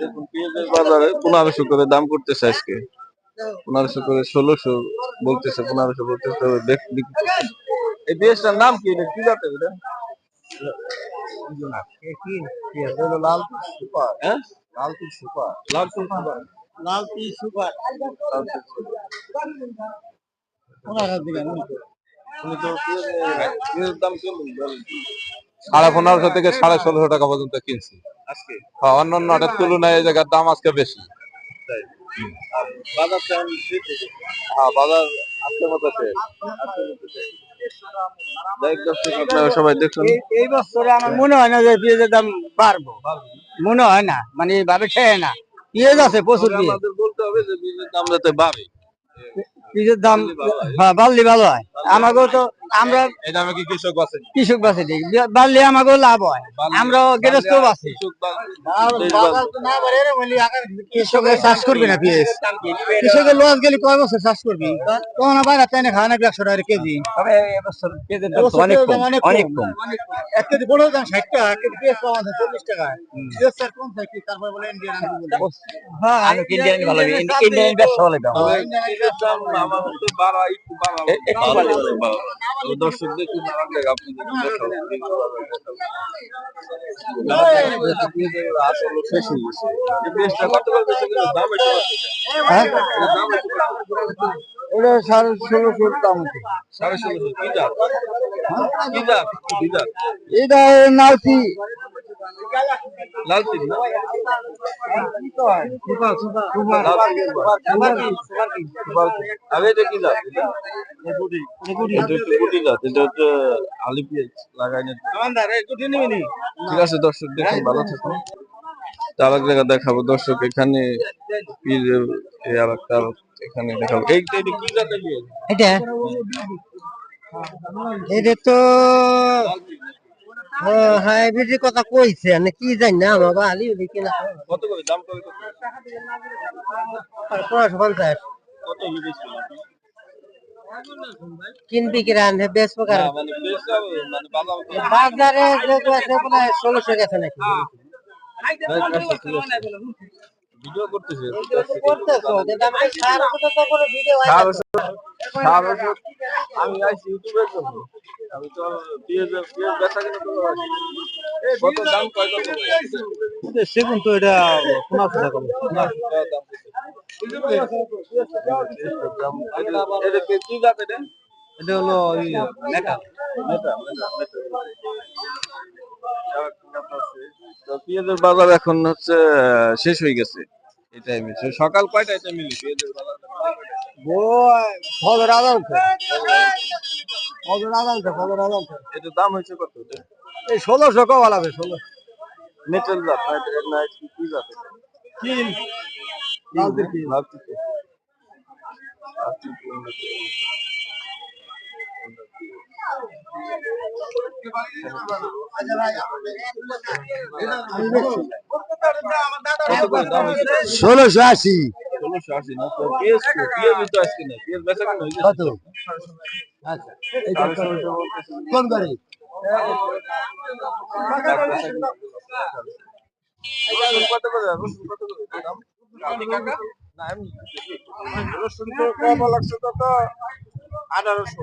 দেখুন পেঁয়াজের বাজারে পনেরোশো করে দাম করতেছে আজকে। পনেরোশো করে ষোলোশো বলতেছে পনেরোশো বলতেছে তো। এই পেঁয়াজটার নাম কি? এটা কি জাতের এটা? লাল সুপার। হ্যাঁ লাল সুপার। লাল সুপার লাল সুপার সাড়ে পনেরোশো থেকে সাড়ে ষোলোশো টাকা পর্যন্ত কিনছি। আজকে? হ্যাঁ, অন্যান্য হাটের তুলনায় এই জায়গার দাম আজকে বেশি? হ্যাঁ বাজার আজকের মতো শেষ যাই হোক দর্শক, আপনারা সবাই দেখুন। এই- এই বছরে আমার মনে হয় না যে পেঁয়াজের দাম বাড়বো। মনে হয় না। মানে না। পেঁয়াজ আছে প্রচুর পেঁয়াজ। বলতে হবে যে বীজের দাম যাতে বাড়ে। পেঁয়াজের দাম হ্যাঁ। বাড়লে ভালো হয়। আমাকেও তো আমরা এই দামে কৃষক আছে কৃষক বাঁচে বাড়লে আমাকেও লাভ হয়। আমরা গেরস্ত বাঁচি কৃষকের চাষ করবি না পেঁয়াজ কৃষকের লস গেলে কয় বছর চাষ করবি? তখন আবার তাই না খাওয়া নাকি একশো টাকা কেজি? এবছর অনেক কম, অনেক কম। এক কেজি বড় দাম ষাট টাকা এক কেজি পেঁয়াজ পাওয়া যায় চল্লিশ টাকা। পেঁয়াজ স্যার কম থাকে তারপর বলে ইন্ডিয়ান হ্যাঁ ইন্ডিয়ান ভালো ইন্ডিয়ান ব্যবসা ভালো। আসলে শেষ হয়ে গেছে। দাম একটু। হ্যাঁ আছে। ওটা সাড়ে ষোলোশোর দাম সাড়ে ষোলোশো। কি জাত? কি জাত? এটা নালচি আর ঠিক আছে, দর্শক দেখুন, ভালো থাকুন। তো আরেক জায়গা দেখাবো, দর্শক এখানে আর এখানে দেখাবো। এটা? এটা তো হাইব্রিডের কথা কইছে না কি জানি না আমার বালি ওদিকে কিনা কত করে? দাম কত পনেরোশো পঞ্চাশ। কত হলে কিনবি কি রান্ধে বেশ প্রকার না, মানে মানে বাজার ষোলোশো গেছে নাকি। ভিডিও করতেছে হয় আমি আইছি ইউটিউবের জন্য। আমি তো। কত দাম কয় কত? সেগুন তো এটা এটা কি কি জাত এটা? এটা হলো ওই মেকা মেটা, মেটা, মেটা। তো পেঁয়াজের বাজার এখন হচ্ছে শেষ হয়ে গেছে এই টাইমে সকাল কয়টায় এটা মিলি? পেঁয়াজের বাজার ফজর আদাল ফজর আদাল ফজর আদাল এটা দাম হয়েছে কত? এই ষোলোশো কওয়া লাগবে ষোলো। মেটাল জাত না কি কি জাত? তিন লাল আচ্ছা ষোলোশো রসুন কত আঠারোশো আঠারোশো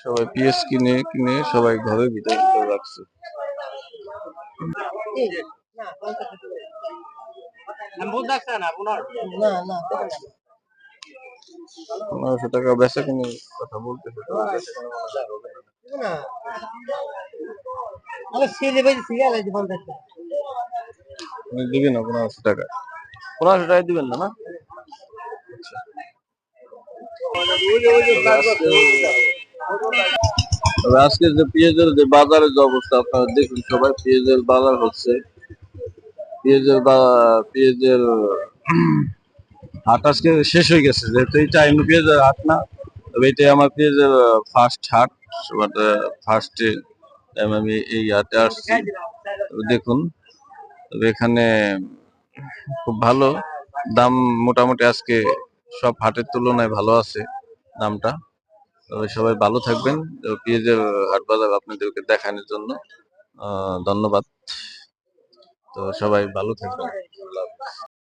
সবাই পিএস কিনে কিনে সবাই ঘরের ভিতরে ভিতরে রাখছে পনেরোশো টাকা বেচা কিনে কথা বলতে দিবেন না পনেরোশো টাকা পনেরোশো টাকা দিবেন না না আজকে যে পেঁয়াজের যে বাজারের যে অবস্থা আপনারা দেখুন সবাই পেঁয়াজের বাজার হচ্ছে পেঁয়াজের বা পেঁয়াজের হাট আজকে শেষ হয়ে গেছে, যেহেতু এইটা এমনি পেঁয়াজের হাট না, তবে এটাই আমার পেঁয়াজের ফার্স্ট হাট ফার্স্টে আমি এই হাটে আসছি। দেখুন, তবে এখানে খুব ভালো, দাম মোটামুটি আজকে সব হাটের তুলনায় ভালো আছে দামটা। তবে সবাই ভালো থাকবেন পেঁয়াজের হাট বাজার আপনাদেরকে দেখানোর জন্য ধন্যবাদ। তো সবাই ভালো থাকবেন।